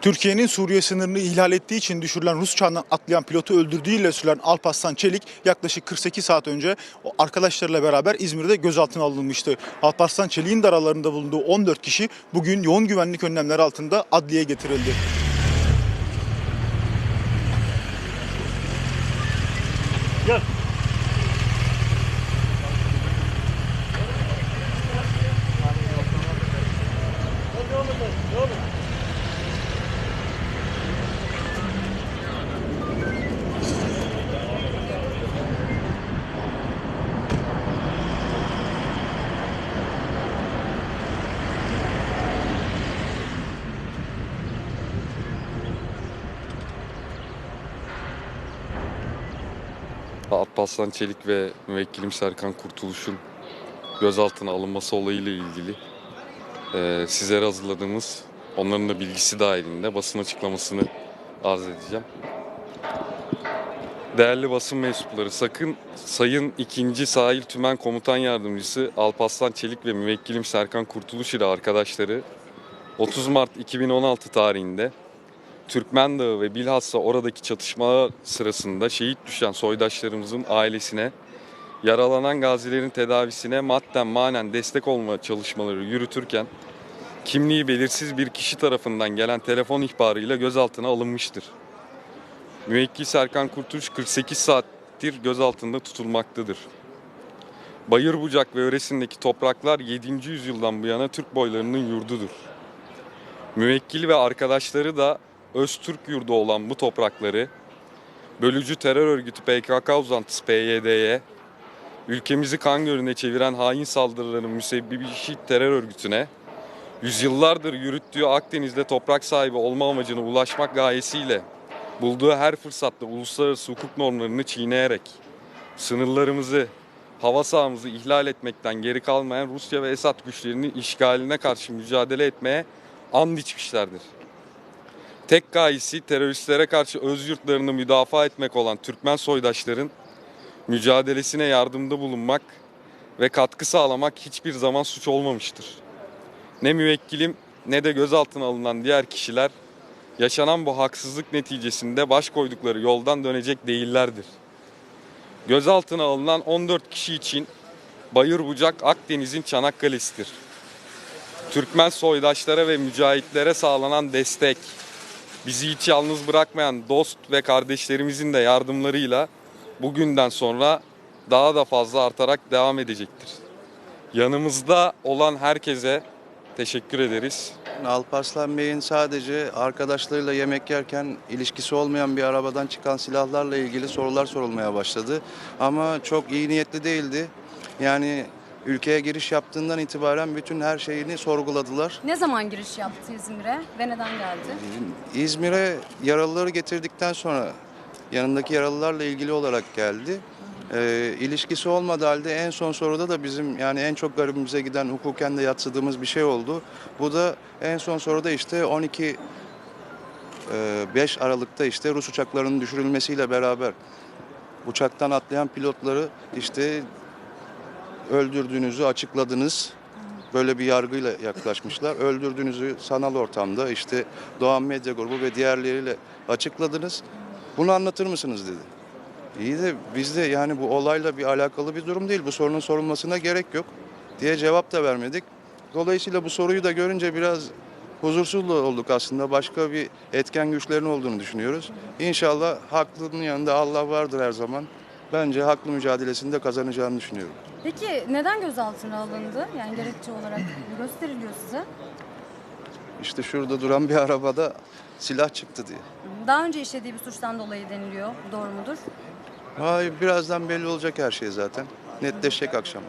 Türkiye'nin Suriye sınırını ihlal ettiği için düşürülen Rus uçağından atlayan pilotu öldürdüğüyle sürülen Alparslan Çelik yaklaşık 48 saat önce arkadaşlarıyla beraber İzmir'de gözaltına alınmıştı. Alparslan Çelik'in de bulunduğu 14 kişi bugün yoğun güvenlik önlemleri altında adliyeye getirildi. Alparslan Çelik ve müvekkilim Serkan Kurtuluş'un gözaltına alınması olayıyla ilgili eee sizlere hazırladığımız onların da bilgisi dahilinde basın açıklamasını arz edeceğim. Değerli basın mensupları sakın Sayın 2. Sahil Tümen Komutan Yardımcısı Alparslan Çelik ve müvekkilim Serkan Kurtuluş ile arkadaşları 30 Mart 2016 tarihinde Türkmen Dağı ve bilhassa oradaki çatışmalar sırasında şehit düşen soydaşlarımızın ailesine, yaralanan gazilerin tedavisine madden manen destek olma çalışmaları yürütürken kimliği belirsiz bir kişi tarafından gelen telefon ihbarıyla gözaltına alınmıştır. Müvekkil Serkan Kurtuluş 48 saattir gözaltında tutulmaktadır. Bayırbucak ve öresindeki topraklar 7. yüzyıldan bu yana Türk boylarının yurdudur. Müvekkil ve arkadaşları da Öztürk yurdu olan bu toprakları bölücü terör örgütü PKK uzantısı PYD'ye, ülkemizi kan gölüne çeviren hain saldırıların müsebbibi şiit terör örgütüne, yüzyıllardır yürüttüğü Akdeniz'de toprak sahibi olma amacına ulaşmak gayesiyle bulduğu her fırsatta uluslararası hukuk normlarını çiğneyerek sınırlarımızı, hava sahamızı ihlal etmekten geri kalmayan Rusya ve Esad güçlerinin işgaline karşı mücadele etmeye and içmişlerdir. Tek gayesi teröristlere karşı öz yurtlarını müdafaa etmek olan Türkmen soydaşların mücadelesine yardımda bulunmak ve katkı sağlamak hiçbir zaman suç olmamıştır. Ne müvekkilim ne de gözaltına alınan diğer kişiler yaşanan bu haksızlık neticesinde baş koydukları yoldan dönecek değillerdir. Gözaltına alınan 14 kişi için Bayırbucak Akdeniz'in Çanakkale'sidir. Türkmen soydaşlara ve mücahitlere sağlanan destek, bizi hiç yalnız bırakmayan dost ve kardeşlerimizin de yardımlarıyla bugünden sonra daha da fazla artarak devam edecektir. Yanımızda olan herkese teşekkür ederiz. Alparslan Bey'in sadece arkadaşlarıyla yemek yerken ilişkisi olmayan bir arabadan çıkan silahlarla ilgili sorular sorulmaya başladı. Ama çok iyi niyetli değildi. Yani ülkeye giriş yaptığından itibaren bütün her şeyini sorguladılar. Ne zaman giriş yaptı İzmir'e ve neden geldi? İzmir'e yaralıları getirdikten sonra yanındaki yaralılarla ilgili olarak geldi. Ee, ilişkisi olmadığı halde en son soruda da bizim yani en çok garibimize giden hukuken de yatsıdığımız bir şey oldu. Bu da en son soruda işte 12 e, 5 Aralık'ta işte Rus uçaklarının düşürülmesiyle beraber uçaktan atlayan pilotları işte öldürdüğünüzü açıkladınız. Böyle bir yargıyla yaklaşmışlar. Öldürdüğünüzü sanal ortamda işte Doğan Medya Grubu ve diğerleriyle açıkladınız. Bunu anlatır mısınız dedi. İyi de bizde yani bu olayla bir alakalı bir durum değil. Bu sorunun sorulmasına gerek yok diye cevap da vermedik. Dolayısıyla bu soruyu da görünce biraz huzursuz olduk aslında. Başka bir etken güçlerin olduğunu düşünüyoruz. İnşallah haklının yanında Allah vardır her zaman. Bence haklı mücadelesinde kazanacağını düşünüyorum. Peki neden gözaltına alındı? Yani gerekçe olarak gösteriliyor size. İşte şurada duran bir arabada silah çıktı diye. Daha önce işlediği bir suçtan dolayı deniliyor. Doğru mudur? Hayır birazdan belli olacak her şey zaten. Netleşecek akşam.